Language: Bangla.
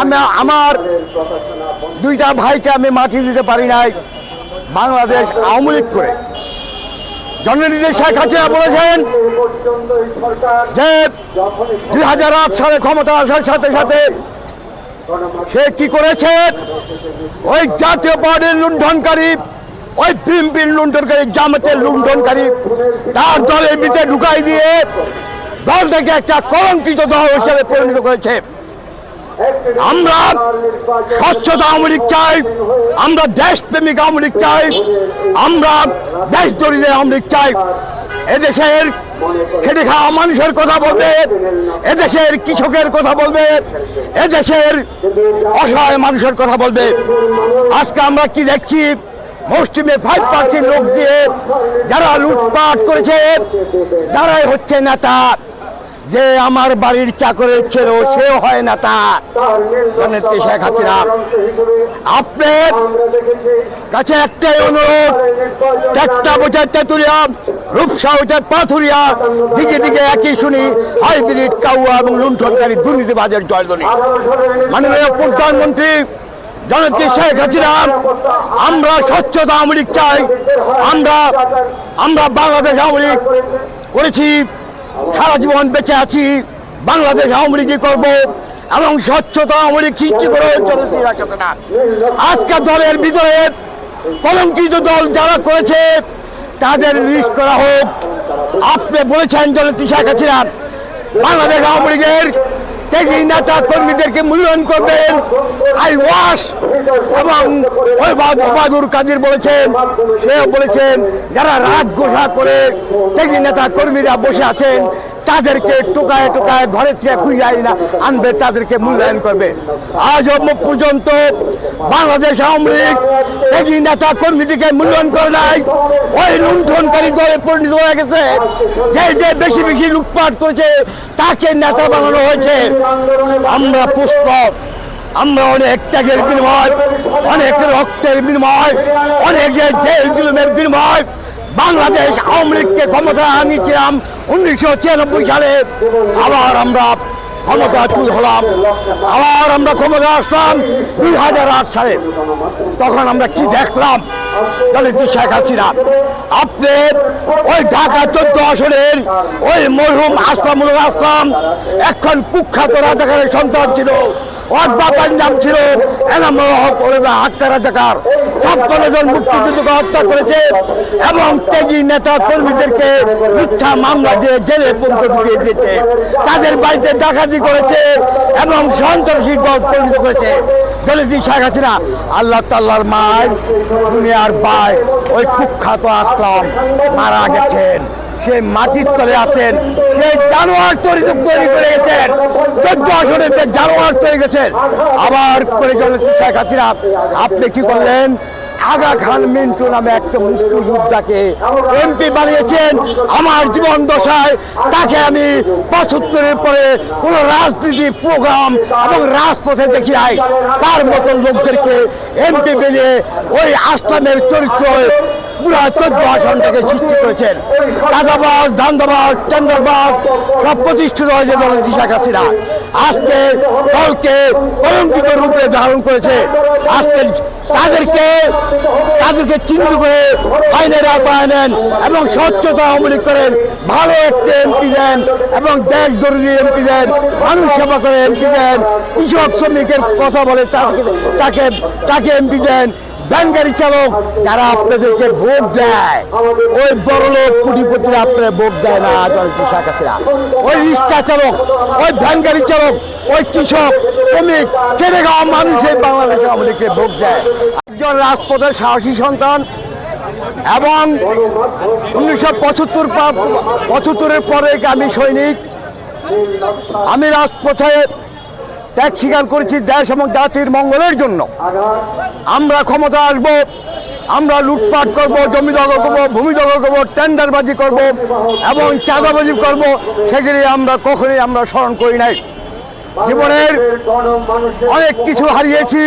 আমি আমার দুইটা ভাইকে আমি মাটি দিতে পারি নাই বাংলাদেশ আওয়ামী লীগ করে। জননীতি শেখ হাসিনা বলেছেন যে দুই হাজার আট সালে ক্ষমতা আসার সাথে সাথে সে কি করেছে? ওই জাতীয় পার্টির লুণ্ঠনকারী, ওই বিএনপির লুণ্ঠনকারী, জামাতের লুণ্ঠনকারী, তার দলের ভিতরে ঢুকাই দিয়ে দল দলটাকে একটা কলঙ্কিত দল হিসেবে পরিণত করেছে। আমরা স্বচ্ছতা আওয়ামী চাই, আমরা দেশপ্রেমিক আওয়ামী চাই, আমরা দেশ জড়িয়ে আওয়ামী লীগ চাই। এদেশের খেটে খাওয়া মানুষের কথা বলবে, এদেশের কৃষকের কথা বলবে, এদেশের অসহায় মানুষের কথা বলবে। আজকে আমরা কি দেখছি? মুসলিমে ফাইভ পার্সেন্ট লোক দিয়ে যারা লুটপাট করেছে, তারাই হচ্ছে নেতা। যে আমার বাড়ির চাকরের ছিল সেও হয় না তা জননেত্রী শেখ হাসিনা। আপনার কাছে একটাই অনুরোধ, একটা বোঝার তেতুরিয়া রূপসা ওটার পাথুরিয়া দিকে দিকে একই শুনি, হাইব্রিড কাউয়া এবং লুণ্ঠনকারী দুর্নীতিবাজের জয়ধ্বনি। মাননীয় প্রধানমন্ত্রী, জননেত্রী শেখ হাসিনা, আমরা স্বচ্ছতা আওয়ামী লীগ চাই, আমরা আমরা বাংলাদেশ আওয়ামী লীগ করেছি। সারা জীবন বেঁচে আছি, বাংলাদেশ আওয়ামী লীগই করব এবং স্বচ্ছতা আওয়ামী লীগ সৃষ্টি করে চলতে রাখতে না। আজকে দলের ভিতরে কলঙ্কিত দল যারা করেছে, তাদের লিস্ট করা হোক। আপনি বলেছেন জনতি শেখ হাসিনা, বাংলাদেশ আওয়ামী লীগের তেজি নেতা কর্মীদেরকে মূল্যায়ন করবেন। আই ওয়াশ এবং ওই বাহাদুর কাদির বলেছেন সে বলেছেন, যারা রাগ গোসা করে তেজি নেতা কর্মীরা বসে আছেন তাদেরকে টোকায় টোকায় ঘরে থেকে খুঁজাই না, আনবে তাদেরকে মূল্যায়ন করবে। আজ পর্যন্ত বাংলাদেশ আওয়ামী লীগ তেজি নেতা কর্মীদেরকে মূল্যায়ন করে নাই। ওই লুণ্ঠনকারী দলে পরিণত হয়ে গেছে। যে যে বেশি বেশি লুটপাট করেছে, তাকে নেতা বানানো হয়েছে। আমরা পুষ্প, আমরা অনেক ত্যাগের বিনিময়, অনেক রক্তের বিনিময়, অনেক জেল জুলুমের বিনিময়, বাংলাদেশ আওয়ামী লীগকে ক্ষমতা আনিয়েছিলাম। উনিশশো ছিয়ানব্বই সালে আবার আমরা ক্ষমতা তুল হলাম। আবার আমরা ক্ষমতা আসলাম দুই হাজার আট সালে। তখন আমরা কি দেখলাম? দলিত শেখ হাসিনা? আপনি ওই ঢাকা চোদ্দ আসনের ওই মরহুম আসলামুল আসলাম। এখন কুখ্যাত রাজাকারের সন্তান ছিল। ওর বাবার নাম ছিল। এনামুল হক ওরবা হাক্কা রাজাকার। ছাপ্পান্ন জন মুক্তিযুদ্ধকে হত্যা করেছে এবং তেজি নেতা কর্মীদেরকে মিথ্যা মামলা দিয়ে জেলে পর্যন্ত ঢুকিয়ে দিয়েছে। তাদের বাড়িতে ডাকাতি করেছে এবং সন্ত্রাসী দল পরিণত করেছে। দলিত শেখ হাসিনা, আল্লাহ তাল্লার মায়, দুনিয়ার বাই ওই কুখ্যাত আসলাম মারা গেছেন। সেই মাটির তলে আছেন, সেই জানোয়ার তৈরি তৈরি করে গেছেন, চোদ্দ আসনের যে জানোয়ার তৈরি গেছেন। আবার করে জননেত্রী শেখ হাসিনা। আপনি কি করলেন? আগা খান মিন্টু নামে একটা মুক্তিযোদ্ধাকে এমপি বানিয়েছেন। আমার জীবন দশায় তাকে আমি পঁচাত্তরের পরে কোনো রাজনীতি প্রোগ্রাম এবং রাজপথে দেখি নাই। তার মতন লোকদেরকে এমপি বেরিয়ে ওই আস্তামের চরিত্র পুরা চোদ্দ আসনটাকে সৃষ্টি করেছেন। কাদাবাজ ধান্দাবাজ টেন্ডারবাজ, সব প্রতিষ্ঠিত হয়েছে দলের দিশা কাছিরা আজকে দলকে কলঙ্কিত রূপে ধারণ করেছে। আজকে তাদেরকে তাদেরকে চিহ্নিত করে আইনের আওতায় নেন এবং স্বচ্ছতা অমলিক করেন। ভালো একটি এমপি দেন এবং দেশ জরুরি এমপি দেন, মানুষ সেবা করে এমপি দেন। কৃষক শ্রমিকের কথা বলে তাকে তাকে এমপি দেন। ব্যাঙ্গারি চালক, যারা আপনাদেরকে ভোট দেয়। ওই বড় লোক কোটিপতিরা আপনার ভোট দেয় না শাখাতিরা ওই রিক্সা চালক, ওই ভ্যানগাড়ি চালক, ওই কৃষক, শ্রমিক খেটে খাওয়া মানুষের বাংলাদেশে আমাদেরকে ভোট দেয়। একজন রাজপথের সাহসী সন্তান এবং উনিশশো পঁচাত্তর পঁচাত্তরের পরে আমি সৈনিক। আমি রাজপথে ত্যাগ স্বীকার করেছি দেশ এবং জাতির মঙ্গলের জন্য। আমরা ক্ষমতা আসব, আমরা লুটপাট করব, জমি দখল করব, ভূমি দখল করব, টেন্ডারবাজি করব এবং চাঁদাবাজি করব, সেগুলি আমরা কখনোই আমরা স্মরণ করি নাই। জীবনের অনেক কিছু হারিয়েছি।